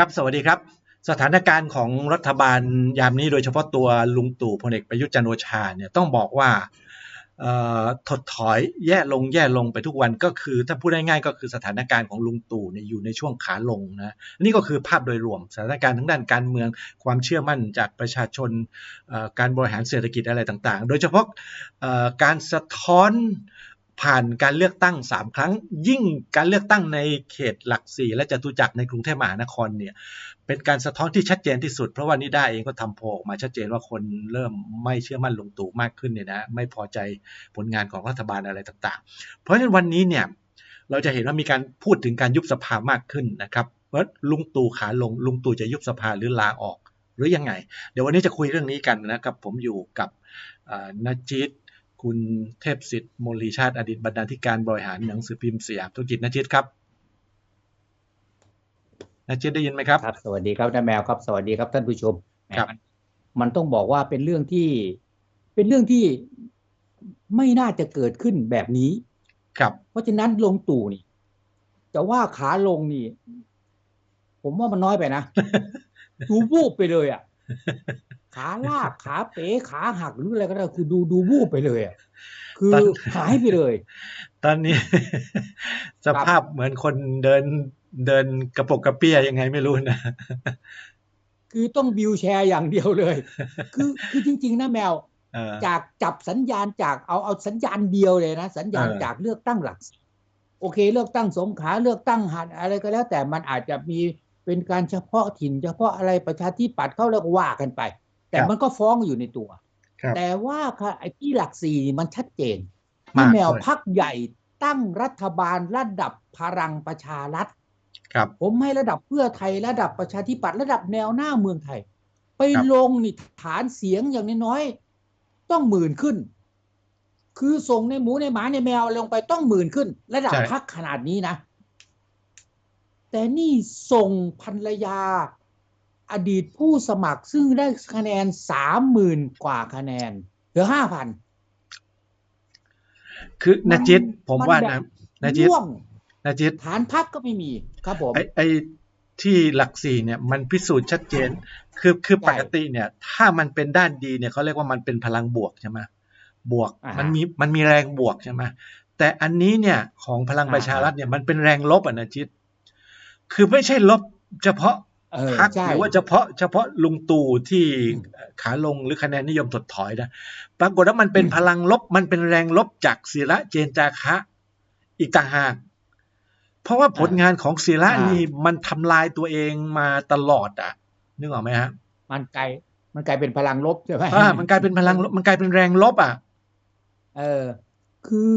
ครับสวัสดีครับ สถานการณ์ของรัฐบาลยามนี้โดยเฉพาะตัวลุงตู่พลเอกประยุทธ์จันโอชาเนี่ยต้องบอกว่าถดถอยแย่ลงแย่ลงไปทุกวันก็คือ ถ้าพูดง่ายๆก็คือสถานการณ์ของลุงตู่เนี่ยอยู่ในช่วงขาลงนะนี่ก็คือภาพโดยรวมสถานการณ์ทั้งด้านการเมืองความเชื่อมั่นจากประชาชนการบริหารเศรษฐกิจอะไรต่างๆ โดยเฉพาะการสะท้อน ผ่านการเลือกตั้ง 3 ครั้ง ยิ่งการเลือกตั้งในเขตหลักสี่และจตุจักรในกรุงเทพมหานครเนี่ยเป็นการสะท้อนที่ชัดเจนที่สุด เพราะว่านิด้าเองก็ทำโพลออกมาชัดเจนว่าคนเริ่มไม่เชื่อมั่นลุงตู่มากขึ้นเนี่ยนะไม่พอใจผลงานของรัฐบาลอะไรต่างๆ เพราะฉะนั้นวันนี้เนี่ยเราจะเห็นว่ามีการพูดถึงการยุบสภามากขึ้นนะครับว่าลุงตู่ขาลงลุงตู่จะยุบสภาหรือลาออกหรือยังไง เดี๋ยววันนี้จะคุยเรื่องนี้กันนะครับผมอยู่กับนจิต คุณเทพสิทธิ์โมลีชาติอดีตบรรณาธิการบริหารหนังสือพิมพ์สยามธุรกิจนจิตครับนจิตได้ยินไหมครับครับ สวัสดีครับท่านแมวครับ สวัสดีครับท่านผู้ชมครับมันมันต้องบอกว่าเป็นเรื่องที่เป็นเรื่องที่ไม่น่าจะเกิดขึ้นแบบนี้ ครับ เพราะฉะนั้นลงตู่นี่จะว่าขาลงนี่ ผมว่ามันน้อยไปนะดูวูบไปเลยอะ ขาลากขาเป๋ขาหักหรืออะไรก็ได้คือดูดูวูบไปเลยอะคือตอนหายไปเลย ตอนนี้ สภาพเหมือนคนเดินเดินกระปกกระเปี้ยยังไงไม่รู้นะคือต้องบิวแชร์อย่างเดียวเลย คือคือจริง ๆ นะแมวเออจากจับสัญญาณจากเอาเอาสัญญาณเดียวเลยนะสัญญาณเออจากเลือกตั้งหลักสี่โอเค เลือกตั้งสงขลาเลือกตั้งหัดอะไรก็แล้ว แต่มันอาจจะมี เป็นการเฉพาะถิ่น เฉพาะอะไรประชาธิปัตย์เขาเรียกว่ากันไป แต่มันก็ฟ้องอยู่ในตัวครับแต่ว่าค่ะไอ้ที่หลักสี่นี่มันชัดเจนมากแมวด้วยพักใหญ่ตั้งรัฐบาลระดับพลังประชารัฐครับผมให้ระดับเพื่อไทยระดับประชาธิปัตย์ระดับแนวหน้าเมืองไทย ไปครับลงนี่ฐานเสียงอย่างน้อยๆต้องหมื่นขึ้น คือส่งในหมูในหมาในแมวลงไปต้องหมื่นขึ้น ระดับพักขนาดนี้นะ แต่นี่ส่งภรรยา อดีตผู้สมัครซึ่งได้คะแนนสามหมื่นกว่าคะแนนเหลือห้าพันคือนจิตผมว่านะนจิตร่วงนจิตฐานพักก็ไม่มีครับผมไอไอที่หลักสี่เนี่ยมันพิสูจน์ชัดเจน คือคือใช่ปกติเนี่ย ถ้ามันเป็นด้านดีเนี่ยเขาเรียกว่ามันเป็นพลังบวกใช่ไหมบวกอ่าฮะมันมีมันมีแรงบวกใช่ไหมแต่อันนี้เนี่ยของพลังอ่าประชารัฐเนี่ยมันเป็นแรงลบอะนะจิต คือไม่ใช่ลบเฉพาะเออพักใช่หรือว่าเฉพาะเฉพาะลุงตู่ที่ขาลงหรือคะแนนนิยมถดถอยนะปรากฏว่ามันเป็นอืมพลังลบมันเป็นแรงลบจากศิระเจนจาคะ อีกต่างหาก เพราะว่าผลงานของศิระนี่มันทำลายตัวเองมาตลอดอะ นึกออกไหมฮะ มันกลายมันกลายเป็นพลังลบใช่ไหมอ่ามันกลายเป็นพลังลบมันกลายเป็นแรงลบอะ เออ คือ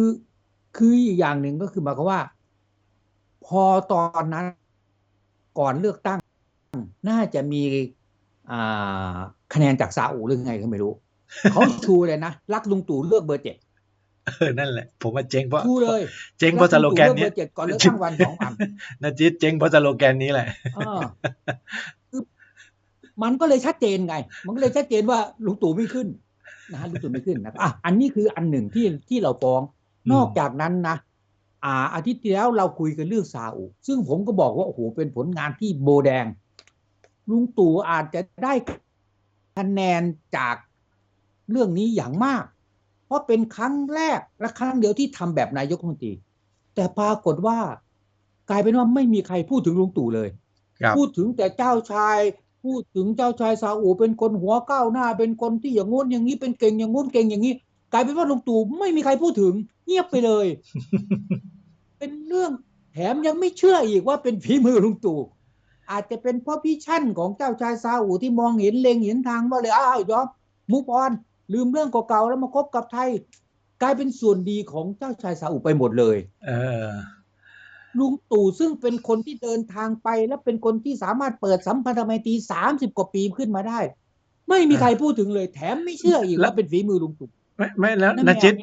คืออีกอย่างหนึ่งก็คือหมายความว่า พอตอนนั้น ก่อนเลือกตั้ง น่าจะมีอ่าคะแนนจากซาอุหรือไงก็ไม่รู้ เขาชูเลยนะ รักลุงตู่เลือกเบอร์เจ็ดเออนั่นแหละ ผมว่าเจ๊งเพราะชูเลยเจ๊งเพราะสโลแกนรันี้เบอร์เจ็ดก่อนเลือกตั้งวันสองวันนะจิตเจ๊งเพราะสโลแกนนี้แหละเออคือมันก็เลยชัดเจนไง มันก็เลยชัดเจนว่าลุงตู่ไม่ขึ้นนะฮะลุงตู่ไม่ขึ้นนะครับอะอันนี้คืออันหนึ่งที่ที่เราฟ้องอืมนอกจากนั้นนะ อ่าอาทิตย์ที่แล้วเราคุยกันเรื่องซาอุ ซึ่งผมก็บอกว่าโอ้โหเป็นผลงานที่โบแดง ลุงตู่อาจจะได้คะแนนจากเรื่องนี้อย่างมาก เพราะเป็นครั้งแรกและครั้งเดียวที่ทำแบบนายกรัฐมนตรี แต่ปรากฏว่ากลายเป็นว่าไม่มีใครพูดถึงลุงตู่เลยครับพูดถึงแต่เจ้าชาย พูดถึงเจ้าชายซาอุเป็นคนหัวก้าวหน้า เป็นคนที่อย่างงู้นอย่างนี้เป็นเก่งอย่างงู้นเก่งอย่างนี้ กลายเป็นว่าลุงตู่ไม่มีใครพูดถึง เงียบไปเลย เป็นเรื่องแถมยังไม่เชื่ออีกว่าเป็นฝีมือลุงตู่อาจจะเป็นเพราะพิชั่นของเจ้าชายซาอุที่มองเห็นเล็งเห็นทางว่าเลยอ้าวยอมมุกออนลืมเรื่องเก่าๆแล้วมาคบกับไทย กลายเป็นส่วนดีของเจ้าชายซาอุไปหมดเลย เออลุงตู่ซึ่งเป็นคนที่เดินทางไป และเป็นคนที่สามารถเปิดสัมพันธไมตรีสามสิบกว่าปีขึ้นมาได้ ไม่มีใครพูดถึงเลย แถมไม่เชื่ออีกแล้วว่าเป็นฝีมือลุงตู่ไม่ไม่แล้วนั่นนะแหละจิต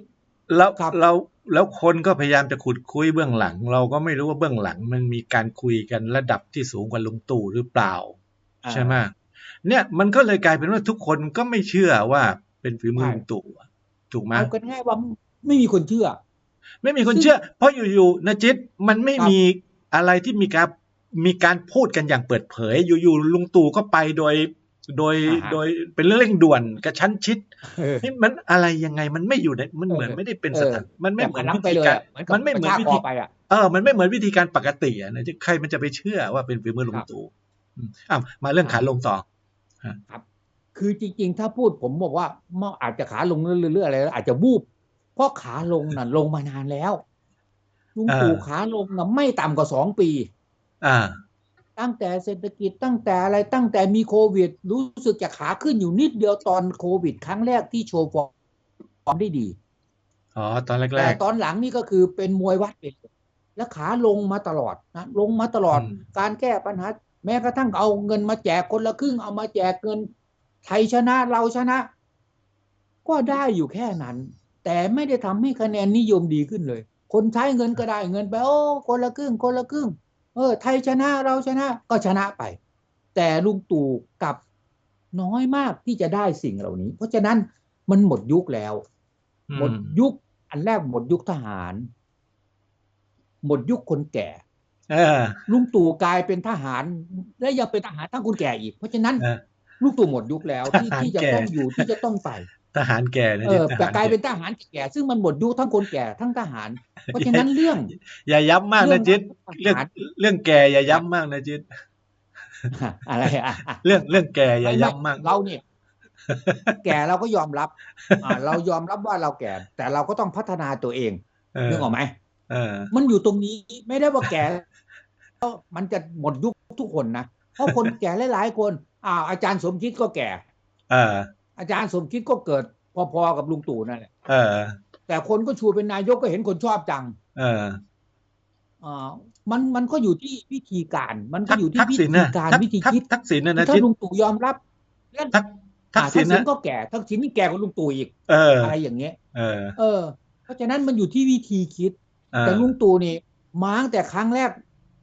แล้วครับเราแล้วคนก็พยายามจะขุดคุยเบื้องหลัง เราก็ไม่รู้ว่าเบื้องหลังมันมีการคุยกันระดับที่สูงกว่าลุงตู่หรือเปล่า ใช่ไหมเนี่ยมันก็เลยกลายเป็นว่าทุกคนก็ไม่เชื่อว่าเป็นฝีมือลุงตู่อะถูกไหมเอากันง่ายว่าไม่มีคนเชื่อ ไม่มีคนเชื่อ เพราะอยู่ๆนะจิตมันไม่ครับมีอะไรที่มีการมีการพูดกันอย่างเปิดเผย อยู่ๆลุงตู่ก็ไปโดย โดยอ่าฮะโดยเป็นเรื่องเร่งด่วนกระชั้นชิดเออนี่มันอะไรยังไงมันไม่อยู่ในมันเหมือนเออไม่ได้เป็นเออสถานมันไม่เหมือนแบบวิล้ำไปธีเลยการอะเหมือนกับมันไม่เหมือนกระชากวิคธีอไปอะเออ มันไม่เหมือนวิธีการปกติอะนะใครมันจะไปเชื่อว่าเป็นฝีมือลุคงรับตู่อืมอ้าวมาเรื่องขาลงต่อคือจริง ๆ ถ้าพูดผมบอกว่ามันอาจจะขาลงเรื่อยๆอะไรอาจจะวูบเพราะขาลงน่ะลงมานานแล้วลุงตู่เออขาลงน่ะไม่ต่ำกว่าสองปี อ่า ตั้งแต่เศรษฐกิจตั้งแต่อะไรตั้งแต่มีโควิด รู้สึกจะขาขึ้นอยู่นิดเดียวตอนโควิด ครั้งแรกที่โชว์ฟอร์มได้ดีอ๋อตอนแรแต่กตอนหลังนี่ก็คือเป็นมวยวัดไปเลยแล้วขาลงมาตลอดนะลงมาตลอดอืมการแก้ปัญหา แม้กระทั่งเอาเงินมาแจกคนละครึ่งเอามาแจกเงินไทยชนะเราชนะ ก็ได้อยู่แค่นั้น แต่ไม่ได้ทำให้คะแนนนิยมดีขึ้นเลย คนใช้เงินก็ได้เงินไปโอ้คนละครึ่งคนละครึ่ง เออ ไทยชนะเราชนะก็ชนะไป แต่ลุงตู่กลับน้อยมากที่จะได้สิ่งเหล่านี้ เพราะฉะนั้นมันหมดยุคแล้วๆอืหมดยุค อันแรกหมดยุคทหาร หมดยุคคนแก่เออลุงตู่กลายเป็นทหาร และยังเป็นทหารทั้งคนแก่อีก เพราะฉะนั้นเออลุงตู่หมดยุคแล้วที่ทหารที่จะแก่ต้องอยู่ที่จะต้องไป ทหารแก่นะเออทหรแต่กลายเป็นทหารแก่ ซึ่งมันหมดยุคทั้งคนแก่ทั้งทหาร เพราะฉะนั้นเรื่อง อย่าย้ำมากนะจิตเรื่เรื่อองงเรื่องแก่อย่าย้ำมากนะจิตอะไรอะเรื่องเรื่องแก่อย่าไม่ไม่ย้ำมากเราเนี่ยแก่เราก็ยอมรับอ่าเรายอมรับว่าเราแก่ แต่เราก็ต้องพัฒนาตัวเองเออนึกออกไหมเออมันอยู่ตรงนี้ไม่ได้ว่าแก่แล้วมันจะหมดยุคทุกคนนะเพราะคนแก่หลายๆคน อ่าอาจารย์สมคิดก็แก่ เออ อาจารย์สมคิดก็เกิดพอๆกับลุงตู่นั่นแหละเออ แต่คนก็ชูเป็นนายกก็เห็นคนชอบจัง เอออ่ามันมันก็อยู่ที่วิธีการ มันก็ทักอยู่ที่ทักวิษิณธีนะการทักวิธีทักคิดทักษิณนะนะถ้าจิตลุงตู่ยอมรับแล้วทักทักอ่าษิทัณกษิณนะก็แก่ทักษิณนี่แก่กว่าลุงตู่อีกเอออะไรอย่างเงี้ย เออ เออ เพราะฉะนั้นมันอยู่ที่วิธีคิดเออแต่ลุงตู่นี่มาตั้งแต่ครั้งแรก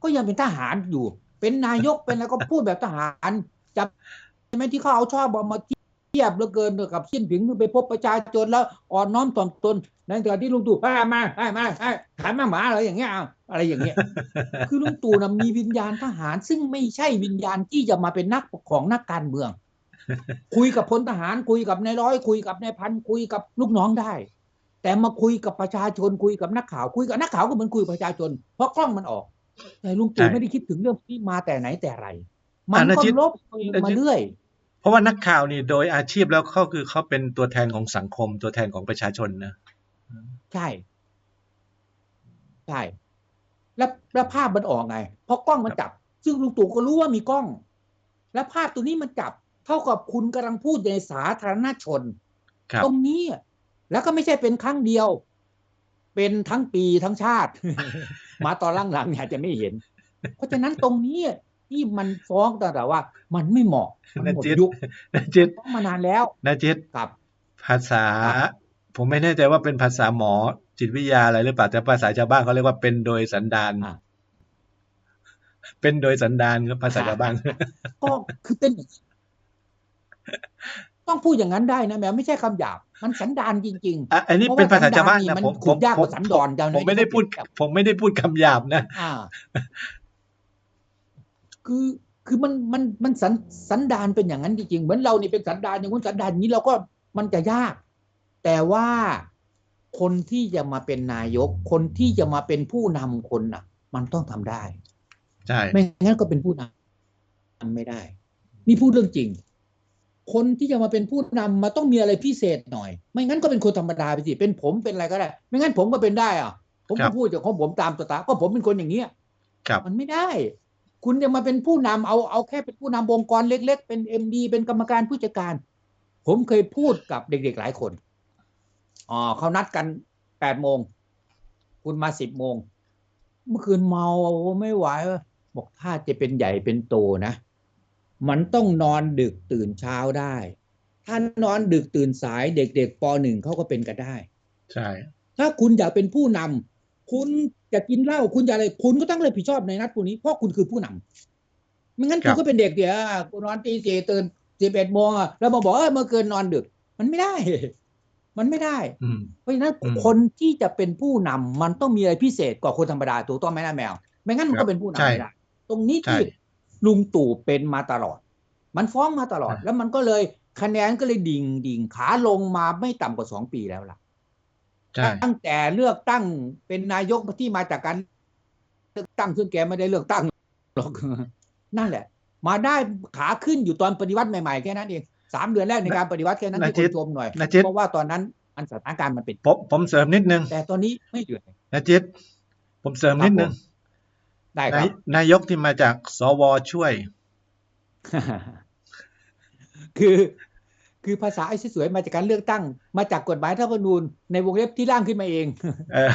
ก็ยังเป็นทหารอยู่ เป็นนายกเป็นอะไรก็พูดแบบทหารจับใช่ไหมที่เขาเอาชอบเอามาเทียบเหลือเกินกับเสี้ยนผิงไปพบประชาชนแล้วอ่อนน้อมถ่อมตนในขณะที่ลุงตู่มามามามามาถามมาหมาอะไรอย่างเงี้ยเอาอะไรอย่างเงี้ย คือลุงตู่นะมีวิญญาณทหาร ซึ่งไม่ใช่วิญญาณที่จะมาเป็นนักปกครองนักการเมือง คุยกับพลทหารคุยกับนายร้อยคุยกับนายพันคุยกับลูกน้องได้ แต่มาคุยกับประชาชนคุยกับนักข่าวคุยกับนักข่าวก็เหมือนคุยกับประชาชน เพราะกล้องมันออกแต่ลุงตู่ใช่ไม่ได้คิดถึงเรื่องที่มาแต่ไหนแต่ไร มันอะนาก็จิตลบตัวเองนาจิตมาเรื่อย เพราะว่านักข่าวนี่โดยอาชีพแล้วเขาคือเขาเป็นตัวแทนของสังคม ตัวแทนของประชาชนนะใช่ใช่แล้วแล้วภาพมันออกไง เพราะกล้องมันจับ ซึ่งลุงตู่ก็รู้ว่ามีกล้อง แล้วภาพตัวนี้มันจับ เท่ากับคุณกำลังพูดในสาธารณชนครับตรงนี้อะแล้วก็ไม่ใช่เป็นครั้งเดียว เป็นทั้งปีทั้งชาติ มาตอนหลังๆเนี่ยจะไม่เห็น เพราะฉะนั้นตรงนี้อะ ที่มันฟ้องตั้งแต่ว่า มันไม่เหมาะมันหมดนะจิตยุคนะจิตฟ้องมานานแล้วนะจิตครับ ภาษา ผมไม่แน่ใจว่าเป็นภาษาหมอจิตวิทยาอะไรหรือเปล่าแต่ภาษาชาวบ้านเขาเรียกว่าเป็นโดยสันดานอะเป็นโดยสันดานครับภาษาชาวบ้านก็คือเป็นอย่างนี้ต้องพูดอย่างนั้นได้นะแมวไม่ใช่คำหยาบ มันสันดานจริงอะอันนี้เพราะเป็นภาษาชาวบ้านสันดานนี่นะมันผมขุดยากกว่าผมสันดอนเจ้าผมไม่ได้พูด ผมไม่ได้พูดคำหยาบนะๆอ่า คือคือมันมันมันสันสันดานเป็นอย่างนั้นจริงๆเหมือนเรานี่เป็นสันดานอย่างนู้นสันดานอย่างนี้เราก็มันจะยาก แต่ว่าคนที่จะมาเป็นนายก คนที่จะมาเป็นผู้นำคนน่ะ มันต้องทำได้ใช่ไม่งั้นก็เป็นผู้นำไม่ได้ นี่พูดเรื่องจริง คนที่จะมาเป็นผู้นำมาต้องมีอะไรพิเศษหน่อย ไม่งั้นก็เป็นคนธรรมดาไปสิเป็นผมเป็นอะไรก็ได้ ไม่งั้นผมก็เป็นได้อะผมก็พูดจากของผมตามสไตล์ก็ผมเป็นคนอย่างเนี้ยครับมันไม่ได้ คุณจะมาเป็นผู้นำเอาเอาแค่เป็นผู้นำองค์กรเล็ก ๆ เป็นเอ็มดีเป็นกรรมการผู้จัดการ ผมเคยพูดกับเด็ก ๆ หลายคนอ๋อเขานัดกันแปดโมง คุณมาสิบโมง เมื่อคืนเมาไม่ไหวบอกถ้าจะเป็นใหญ่เป็นโตนะ มันต้องนอนดึกตื่นเช้าได้ ถ้านอนดึกตื่นสายเด็กๆปหนึ่งเขาก็เป็นกันได้ ใช่ ถ้าคุณอยากเป็นผู้นำ คุณจะกินเหล้าคุณจะอะไร คุณก็ต้องรับผิดชอบในนัดพวกนี้เพราะคุณคือผู้นำไม่งั้นคุณก็เป็นเด็กเดี๋ยวอะคุณนอนตีสี่ตื่นสิบเอ็ดโมงอะแล้วมาบอกเออเมื่อคืนนอนดึก มันไม่ได้ มันไม่ได้อืมเพราะฉะนั้นอืมคนที่จะเป็นผู้นำมันต้องมีอะไรพิเศษกว่าคนธรรมดาถูกต้องไหมนะแมว ไม่งั้นมันครัก็บเป็นผู้นำใช่ไม่ได้ตรงนี้ใช่ที่ลุงตู่เป็นมาตลอด มันฟ้องมาตลอดอ่าแล้วมันก็เลยคะแนนก็เลยดิ่งดิ่งขาลงมาไม่ต่ำกว่าสองปีแล้วล่ะใช่ ตั้งแต่เลือกตั้งเป็นนายกที่มาจากการเลือกตั้งซึ่งแกไม่ได้เลือกตั้งหรอกนั่นแหละ มาได้ขาขึ้นอยู่ตอนปฏิวัติใหม่ๆแค่นั้นเองสามเดือนแรกในการปฏิวัติแค่นั้นที่คนชมหน่อยนะจิตเพราะว่าตอนนั้นมันสถานการณ์มันเป็นผมผมเสริมนิดนึง แต่ตอนนี้ไม่เดือดนะจิตผมเสริมนิดนึงได้คนารัยบนายกที่มาจากสวช่วย คือ คือภาษาไอ้สวยๆมาจากการเลือกตั้ง มาจากกฎหมายรัฐธรรมนูญในวงเล็บที่ร่างขึ้นมาเองเออ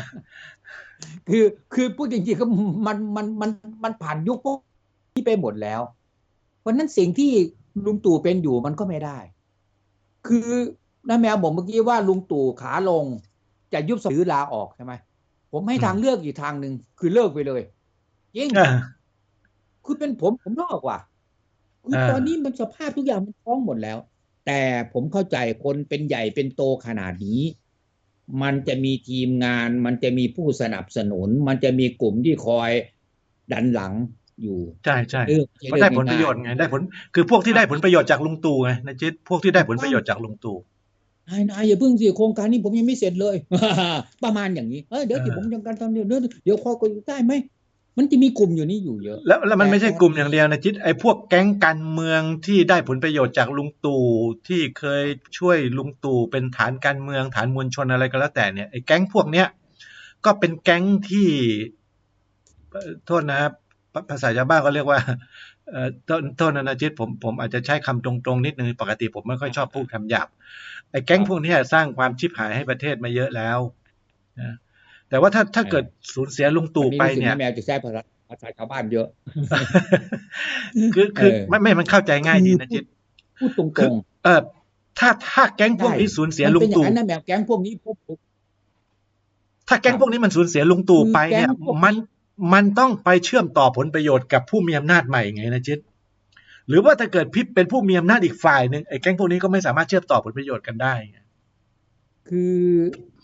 คือคือพูดจริงๆก็มันมันมันมันผ่านยุคพวกนี้ไปหมดแล้ว เพราะฉะนั้นสิ่งที่ลุงตู่เป็นอยู่มันก็ไม่ได้ คือน้าแมวบอกเมื่อกี้ว่าลุงตู่ขาลง จะยุบสภาหรือลาออกใช่ไหมผมให้ทางเลือกอีกทางหนึ่งคือเลิกไปเลยยิ่งเออคือเป็นผมผมเลิกว่ะคือเออตอนนี้มันสภาพทุกอย่างมันท้องหมดแล้ว แต่ผมเข้าใจคนเป็นใหญ่เป็นโตขนาดนี้ มันจะมีทีมงาน มันจะมีผู้สนับสนุน มันจะมีกลุ่มที่คอยดันหลังอยู่ใช่ใช่เออม่ใช่เพราะได้เองผลประโยชน์ไงได้ผลคือพวกที่ได้ผลประโยชน์จากลุงตู่ไงนะจิตพวกที่ได้ผลประโยชน์จากลุงตู่นายนายอย่าเพิ่งสิโครงการนี้ผมยังไม่เสร็จเลย ประมาณอย่างนี้เออเดี๋ยวเออที่ผมยังการทำเดี๋ยวเดี๋ยวเดี๋ยวพอก็ได้ไหม มันจะมีกลุ่มอยู่นี่อยู่เยอะ แล้วแล้วมันไม่ใช่กลุ่มอย่างเดียวนะจิตไอ้พวกแก๊งการเมืองที่ได้ผลประโยชน์จากลุงตู่ที่เคยช่วยลุงตู่เป็นฐานการเมืองฐานมวลชนอะไรก็แล้วแต่เนี่ยไอ้แก๊งพวกเนี้ยก็เป็นแก๊งที่เอ่อโทษนะครับภาภาษาชาวบ้านก็เรียกว่าเอ่อโทษโทษนะนะจิตผมผมอาจจะใช้คำตรงๆนิดนึงปกติผมไม่ค่อยชอบพูดคำหยาบไอ้แก๊งพวกเนี้ยสร้างความชิบหายให้ประเทศมาเยอะแล้วนะ แต่ว่าถ้าถ้าเกิดสูญเสียลุงตู่ไปวัรู้สึกเนี่ยว่าแมวจะใช้ภาษาภาษาชาวบ้านเยอะ คือคือเออไม่ไม่มันเข้าใจง่ายดีนะจิตพูดตรงคือเออถ้าถ้าแก๊งพวกนี้สูญๆเสียมันลุเป็งนอย่างตู่นั้นนะแมวแก๊งพวกนี้พวกผมถ้าแก๊งพวกนี้มันสูญเสียลุงตู่คือไปเนี่ยแก๊งพวกมันมันต้องไปเชื่อมต่อผลประโยชน์กับผู้มีอำนาจใหม่ไงนะจิตหรือว่าถ้าเกิดพิษเป็นผู้มีอำนาจอีกฝ่ายหนึ่งไอ้แก๊งพวกนี้ก็ไม่สามารถเชื่อมต่อผลประโยชน์กันได้ไงคือ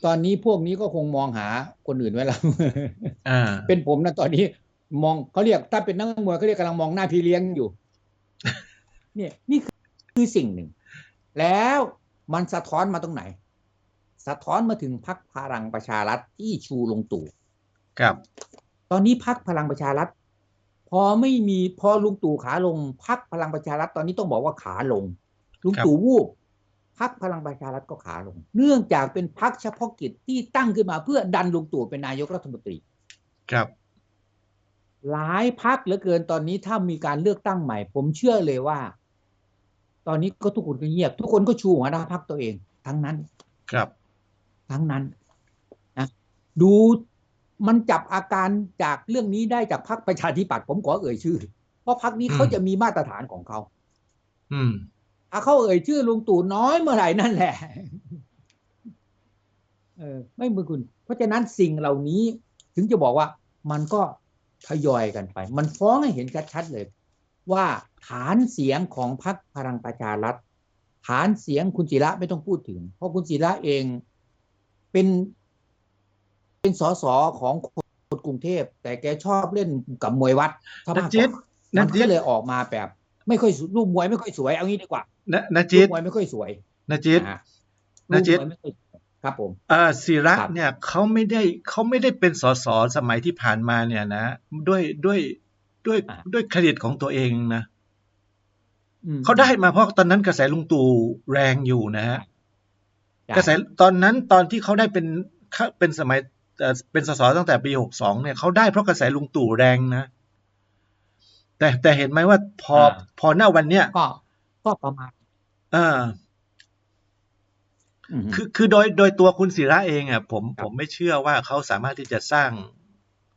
ตอนนี้พวกนี้ก็คงมองหาคนอื่นไว้แล้วอ่าเป็นผมนะตอนนี้ มองเขาเรียกถ้าเป็นนักมวยเขาเรียกกำลังมองหน้าพี่เลี้ยงอยู่ เนี่ยนี่คือคือสิ่งหนึ่ง แล้วมันสะท้อนมาตรงไหน สะท้อนมาถึงพักพลังประชารัฐที่ชูลงตู่ครับ ตอนนี้พักพลังประชารัฐพอไม่มีพอลุงตู่ขาลงพักพลังประชารัฐตอนนี้ต้องบอกว่าขาลง ลุงตู่วูบ พักพลังประชารัฐก็ขาลง เนื่องจากเป็นพักเฉพาะกิจที่ตั้งขึ้นมาเพื่อดันลุงตู่เป็นนายกรัฐมนตรี ครับ หลายพักเหลือเกินตอนนี้ถ้ามีการเลือกตั้งใหม่ ผมเชื่อเลยว่า ตอนนี้ก็ทุกคนก็เงียบ ทุกคนก็ชูหัวหน้าพักตัวเอง ทั้งนั้น ครับ ทั้งนั้นนะดูมันจับอาการจากเรื่องนี้ได้จากพรรคประชาธิปัตย์ผมขอเอ่ยชื่อ เพราะพรรคนี้อืมเขาจะมีมาตรฐานของเขา อืมถ้า เขาเอ่ยชื่อลุงตู่น้อยเมื่อไหร่นั่นแหละ เออ ไม่มือคุณ เพราะฉะนั้นสิ่งเหล่านี้ถึงจะบอกว่ามันก็ทยอยกันไป มันฟ้องให้เห็นชัดๆเลย ว่าฐานเสียงของพรรคพลังประชารัฐฐานเสียงคุณศิระไม่ต้องพูดถึง เพราะคุณศิระเองเป็นเป็นสสของคนกรุงเทพ แต่แกชอบเล่นกับมวยวัดซะมากกนะจิ๊ว่าดมันะนจิ๊ก็ดเลยออกมาแบบ ไม่ค่อยสรูปมวยไม่ค่อยสวยเอางี้ดีกว่า นะนะรูจิปตมวยไม่ค่อยสวยนะจิตนะฮะนะจิ๊ดรูปมวยไม่ค่อยสวยครับผมเออศิระครับเนี่ยเขาไม่ได้เขาไม่ได้เป็นสสสมัยที่ผ่านมาเนี่ยนะ ด้วยด้วยด้วยอ่าด้วยเครดิตของตัวเองนะอืมเขาได้มาเพราะตอนนั้นกระแสลุงตู่แรงอยู่นะฮะใช่กระแสตอนนั้นตอนที่เขาได้เป็นเขาเป็นสมัยเอ่อเป็นสสตั้งแต่ปีหกสองเนี่ยเขาได้เพราะกระแสลุงตู่แรงนะแต่แต่เห็นไหมว่าพอพอหน้าวันเนี้ยก็ก็ประมาณ เอออืมคือคือโดยโดยตัวคุณศิระเองอะผมครับผมไม่เชื่อว่าเขาสามารถที่จะสร้าง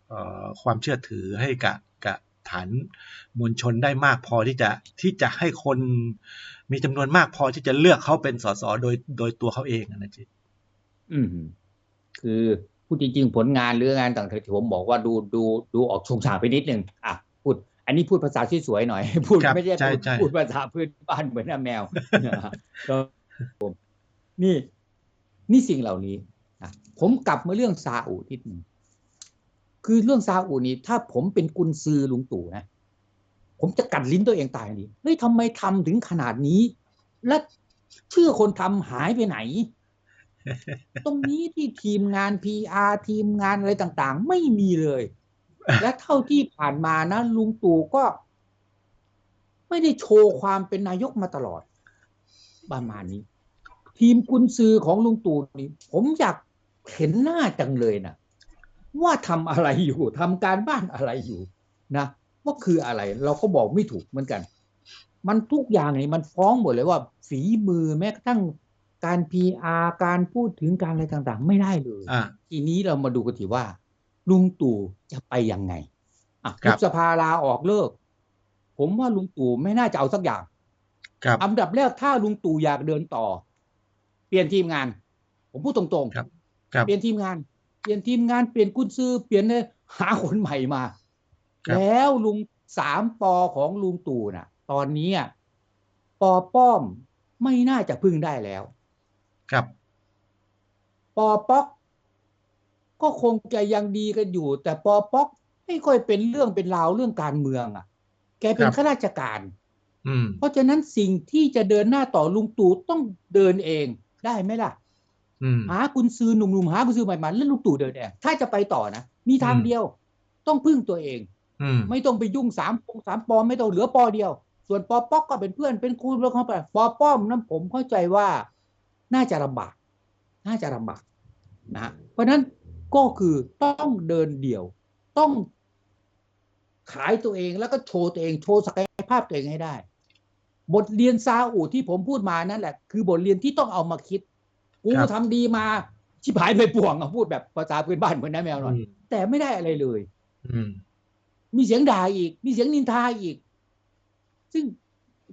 เอ่อความเชื่อถือให้กับกับฐานมวลชนได้มากพอที่จะที่จะให้คนมีจำนวนมากพอที่จะเลือกเขาเป็นสสโดยโดยตัวเขาเองอะนะจิอืมคือพูดจริงๆผลงานหรืองานต่างๆที่ผมบอกว่าดูดูดูออกชงฉางไปนิดนึงอะพูด อันนี้พูดภาษาที่สวยหน่อย พูดครับไม่ใช่ใช่พูดใช่พูดภาษาพื้นบ้านเหมือนแมวก็ผมนี่นี่สิ่งเหล่านี้นะผมกลับมาเรื่องซาอุนิดหนึ่งคือเรื่องซาอุนี้ ถ้าผมเป็นกุนซือลุงตู่นะผมจะกัดลิ้นตัวเองตายนี่เฮ้ยทำไมทำถึงขนาดนี้ และชื่อคนทำหายไปไหน ตรงนี้ที่ทีมงาน PR ทีมงานอะไรต่าง ๆ ไม่มีเลย และเท่าที่ผ่านมานะลุงตู่ก็ ไม่ได้โชว์ความเป็นนายกมาตลอด ประมาณนี้ ทีมกุนซือของลุงตู่นี่ผมอยากเห็นหน้าจังเลยนะว่าทำอะไรอยู่ทำการบ้านอะไรอยู่นะว่าคืออะไร เราก็บอกไม่ถูกเหมือนกัน มันทุกอย่างนี่มันฟ้องหมดเลยว่าฝีมือแม้กระทั่งการ PR การพูดถึงการอะไรต่าง ๆ ไม่ได้เลยอ่าทีนี้เรามาดูกันทีว่า ลุงตู่จะไปยังไงอะครับยุบสภาลาออกเลิก ผมว่าลุงตู่ไม่น่าจะเอาสักอย่างครับอันดับแรกถ้าลุงตู่อยากเดินต่อ เปลี่ยนทีมงาน ผมพูดตรงครับครับเปลี่ยนทีมงาน เปลี่ยนทีมงานเปลี่ยนกุญซือเปลี่ยนเลยหาคนใหม่มาครับแล้วลุงสามปอของลุงตู่น่ะ ตอนนี้อะปอป้อมไม่น่าจะพึ่งได้แล้ว ครับ ปอป๊อก ก็คงจะยังดีกันอยู่ แต่ปอป๊อกไม่ค่อยเป็นเรื่องเป็นราวเรื่องการเมืองอะ แกเป็นครับข้าราชการอืมเพราะฉะนั้นสิ่งที่จะเดินหน้าต่อลุงตู่ต้องเดินเองได้ไหมล่ะอืมหากุญซือหนุ่มๆหากุญซือใหม่มาแล้วลุงตู่เดินเองถ้าจะไปต่อนะมีทางอืมเดียว ต้องพึ่งตัวเองอืมไม่ต้องไปยุ่งสามปงสามปอไม่ต้องเหลือปอเดียว ส่วนปอป๊อกก็เป็นเพื่อนเป็นครูแล้วเขาไปปอป้อมนั้นผมเข้าใจว่าน่าจะลำบาก น่าจะลำบากนะฮะเพราะฉะนั้น ก็คือต้องเดินเดี่ยว ต้องขายตัวเองแล้วก็โชว์ตัวเองโชว์ศักยภาพตัวเองให้ได้ บทเรียนซาอุที่ผมพูดมานั่นแหละ คือบทเรียนที่ต้องเอามาคิดกูครับทำดีมาชิบหายไปป่วงอะพูดแบบภาษาพื้นบ้านเหมือนน้าแมวหน่อยอืมแต่ไม่ได้อะไรเลยอืมมีเสียงด่าอีก มีเสียงนินทาอีก ซึ่ง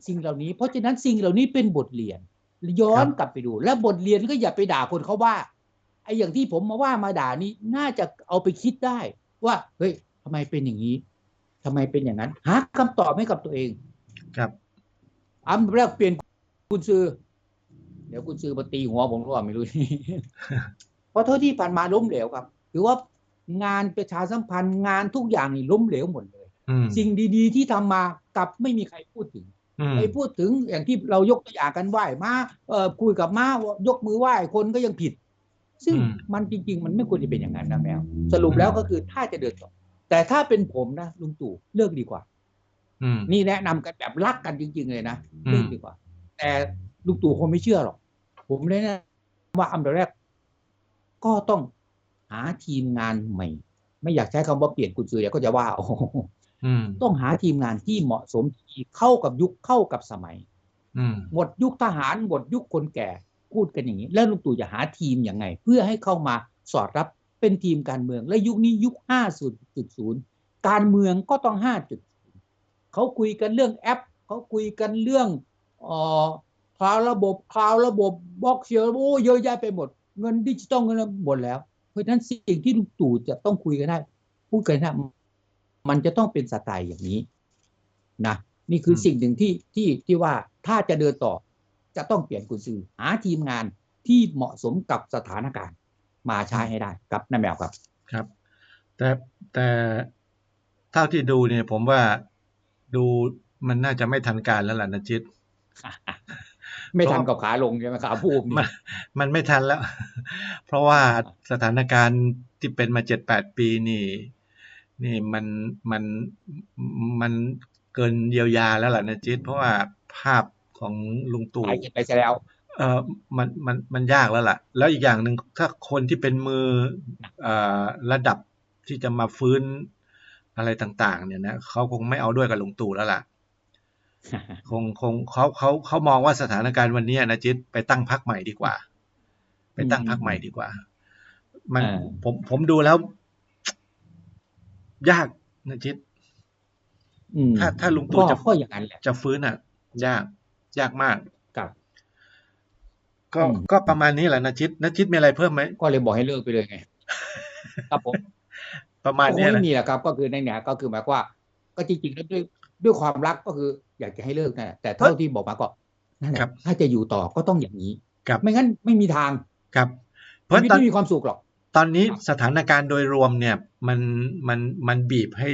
สิ่งเหล่านี้ เพราะฉะนั้นสิ่งเหล่านี้เป็นบทเรียน ย้อนครับกลับไปดู และบทเรียนก็อย่าไปด่าคนเขาว่า ไอ้อย่างที่ผมมาว่ามาด่านี้น่าจะเอาไปคิดได้ ว่าเฮ้ยทำไมเป็นอย่างนี้ทำไมเป็นอย่างนั้น หาคำตอบให้กับตัวเอง ครับอันแรกเปลี่ยนกุญซือเดี๋ยวกุญซือมาตีหัวผมหรือเปล่าไม่รู้เพราะเท่าที่ผ่านมาล้มเหลวครับถือว่างานประชาสัมพันธ์งานทุกอย่างนี่ล้มเหลวหมดเลยอืมสิ่งดี ๆ ที่ทำมากลับไม่มีใครพูดถึงอืมไปพูดถึงอย่างที่เรายกตัวอย่างกันไหว้มาเอ่อคุยกับม้ายกมือไหว้คนก็ยังผิด ซึ่งอืมมันจริง ๆ มันไม่ควรจะเป็นอย่างนั้นนะแมว สรุปแล้วก็คือถ้าจะเดินต่อแต่ถ้าเป็นผมนะลุงตู่เลิกดีกว่าอืมนี่แนะนำกันแบบรักกันจริง ๆ เลยนะอืมเลิกดีกว่า แต่ลุงตู่คงไม่เชื่อหรอก ผมเลยนะว่าอันดับแรก ก็ต้องหาทีมงานใหม่ ไม่อยากใช้คำว่าเปลี่ยนกุญซือเดี๋ยวก็จะว่าโอ้โหอืมต้องหาทีมงานที่เหมาะสมที่เข้ากับยุคเข้ากับสมัยอืมหมดยุคทหารหมดยุคคนแก่ พูดกันอย่างนี้ แล้วลุงตู่จะหาทีมยังไง เพื่อให้เข้ามาสอดรับเป็นทีมการเมือง และยุคนี้ยุค 5.0 การเมืองก็ต้อง 5.0 เขาคุยกันเรื่องแอป เขาคุยกันเรื่องอ่อคลาวระบบคลาวระบบบล็อกเชียร์โอ้เยอะแยะไปหมด เงินดิจิตอลเงินหมดแล้ว เพราะฉะนั้นสิ่งที่ลุงตู่จะต้องคุยกันได้พูดกันได้มันจะต้องเป็นสไตล์อย่างนี้นะนี่คือสิ่งหนึ่งที่ที่ที่ว่าถ้าจะเดินต่อ จะต้องเปลี่ยนกุญซือหาทีมงานที่เหมาะสมกับสถานการณ์ มาใช้ให้ได้ครับน้าแมวครับครับ แต่แต่เท่าที่ดูเนี่ยผมว่าดูมันน่าจะไม่ทันการแล้วล่ะนะจิตไม่ทันกับขาลงใช่ไหมขาพูบมันมันไม่ทันแล้ว เพราะว่าสถานการณ์ที่เป็นมาเจ็ดแปดปีนี่ นี่มันมันมันเกินเยียวยาแล้วล่ะนะจิตเพราะว่าภาพ ของลุงตู่หายกินไปซะแล้ว เออมันมันมันยากแล้วล่ะ แล้วอีกอย่างหนึ่งถ้าคนที่เป็นมือเอ่อระดับที่จะมาฟื้นอะไรต่างๆ เนี่ยนะเขาคงไม่เอาด้วยกับลุงตู่แล้วล่ะคงคงเขาเขาเขามองว่าสถานการณ์วันนี้นะจิตไปตั้งพักใหม่ดีกว่า ไปตั้งพักใหม่ดีกว่า มันอ่าผมผมดูแล้ว ยากนะจิตอืมถ้าถ้าลุงก็ตู่จะก็อย่างนั้นแหละจะฟื้นอะ ยาก ยากมากครับก็อืมก็ประมาณนี้แหละนะจิตนะจิตมีอะไรเพิ่มไหมก็เลยบอกให้เลิกไปเลยไง ครับผม ประมาณก็คงเนี้ยไม่นะมีแหละครับ ก็คือในเนี่ยก็คือหมายความว่า ก็จริงๆแล้วด้วยด้วยความรักก็คือ อยากจะให้เลิกนะแต่เท่าที่บอกมาก็นั่นแหละครับถ้าจะอยู่ต่อก็ต้องอย่างนี้ครับไม่งั้นไม่มีทางครับ เพชีราะวิตตอนไม่มีความสุขหรอก ตอนนี้ครับสถานการณ์โดยรวมเนี่ย มันมันมันบีบให้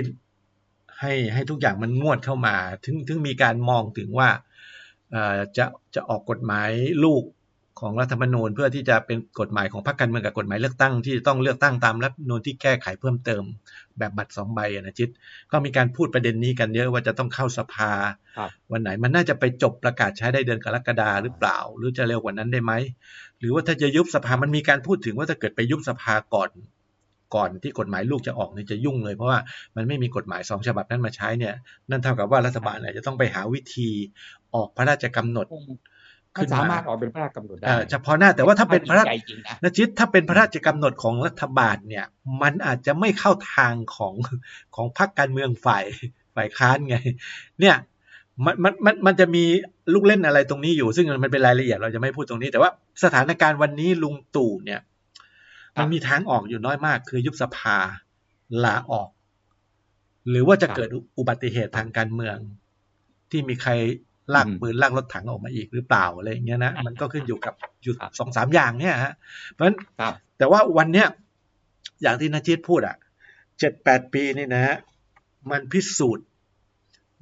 ให้ให้ทุกอย่างมันงวดเข้ามา ถึงถึงมีการมองถึงว่าเอ่อ จะจะออกกฎหมายลูกของรัฐธรรมนูญเพื่อที่จะเป็นกฎหมายของพรรคการเมืองกับกฎหมายเลือกตั้งที่ต้องเลือกตั้งตามรัฐธรรมนูญที่แก้ไขเพิ่มเติมแบบบัตรสองใบอะนะจิตก็มีการพูดประเด็นนี้กันเยอะว่าจะต้องเข้าสภาครับวันไหนมันน่าจะไปจบประกาศใช้ได้เดือนกรกฎาหรือเปล่า หรือจะเร็วกว่านั้นได้ไหมหรือว่าถ้าจะยุบสภามันมีการพูดถึงว่าถ้าเกิดไปยุบสภาก่อน ก่อนที่กฎหมายลูกจะออกเนี่ยจะยุ่งเลย เพราะว่ามันไม่มีกฎหมายสองฉบับนั้นมาใช้เนี่ยนั่นเท่ากับว่ารัฐบาลอาจจะต้องไปหาวิธีออกพระราชกำหนดมันสามารถออกเป็นพระราชกำหนดได้เอ่อเฉพาะหน้าแต่ว่าถ้าเป็นพระราชใจจริงนะนะจิตถ้าเป็นพระราชกำหนดของรัฐบาลเนี่ย มันอาจจะไม่เข้าทางของของพรรคการเมืองฝ่ายฝ่ายค้านไง เนี่ยมันมันมันมันจะมีลูกเล่นอะไรตรงนี้อยู่ ซึ่งมันเป็นรายละเอียดเราจะไม่พูดตรงนี้ แต่ว่าสถานการณ์วันนี้ลุงตู่เนี่ย มันมีทางออกอยู่น้อยมาก คือยุบสภาลาออก หรือว่าจะเกิดอุบัติเหตุทางการเมือง ที่มีใครลากปืนลากรถถังออกมาอีกหรือเปล่าอะไรอย่างเงี้ยนะมันก็ขึ้นอยู่กับอยู่สองสามอย่างเนี่ยฮะเพราะฉะนั้นครับแต่ว่าวันเนี้ยอย่างที่นาจิตพูดอะเจ็ดแปดปีนี่นะฮะมันพิสูจน์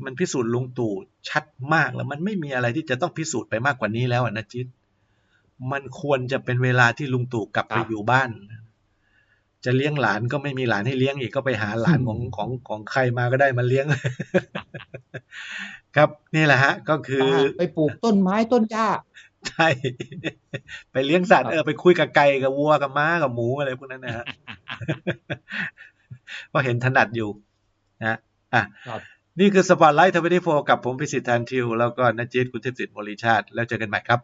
มันพิสูจน์ลุงตู่ชัดมากแล้ว มันไม่มีอะไรที่จะต้องพิสูจน์ไปมากกว่านี้แล้วอะนาจิต มันควรจะเป็นเวลาที่ลุงตู่กลับไปครับอยู่บ้าน จะเลี้ยงหลานก็ไม่มีหลานให้เลี้ยงอีกก็ไปหาหลานของของของใครมาก็ได้มาเลี้ยง ครับนี่แหละฮะ ก็คือ ไปปลูกต้นไม้ต้นหญ้าใช่ไปเลี้ยงสัตว์ครับเออไปคุยกับไก่กับวัวกับม้ากับหมูอะไรพวกนั้นนะฮะเพราะเห็นถนัดอยู่นะอะครับนี่คือสปอตไลท์ทวิตี้โฟกับผมพิสิทธิ์แทนทิว แล้วก็นจิตคุณเทพสิทธิ์บริชาติ แล้วเจอกันใหม่ครับ